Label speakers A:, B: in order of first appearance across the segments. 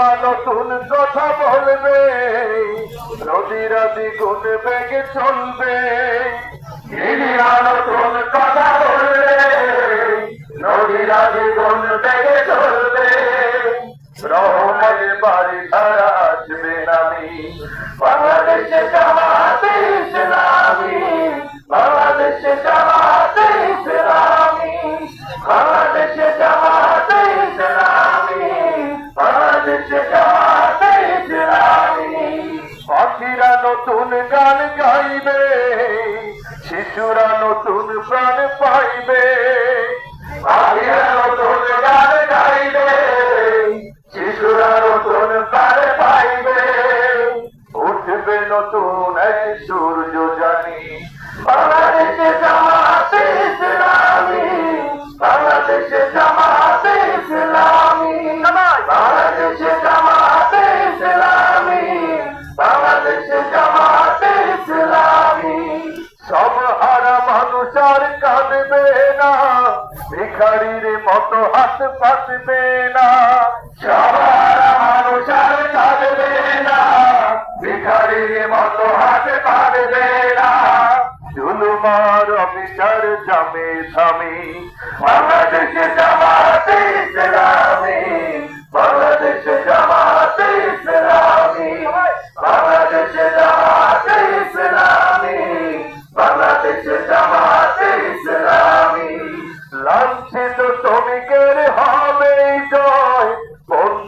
A: নীলিমা নতুন কথা বলবে। নদীরা দ্বিগুণ বেগে চলবে। নীলিমা নতুন কথা বলবে। নদীরা দ্বিগুণ বেগে চলবে। রহমতের বাড়ি ছাড়া আসবে নামি বাংলাদেশে জামাতে ইসলামী। বাংলাদেশে জামাতে গাইবে শিশুরা নতুন প্রাণ পাইবে। ভিখারির মতো হাত পাতবে না। সবার মানুষ আর কাঁদবে না। ভিখারির মতো হাত পাতবে না। জুলুমার অফিসার জামে থামে বাংলাদেশে জামাতে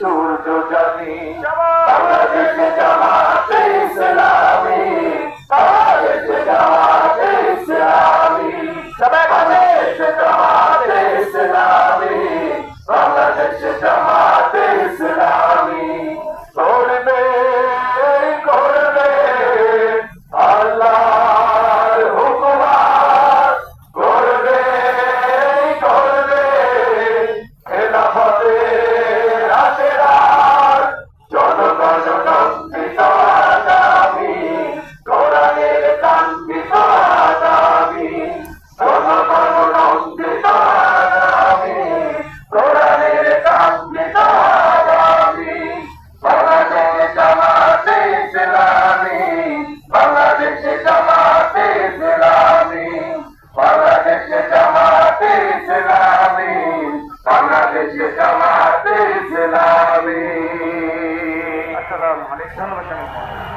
A: সূর্য জানি। বাংলাদেশে জামাতে ইসলামী বাংলাদেশে জামাতে ইসলামী
B: আসসালামু আলাইকুম।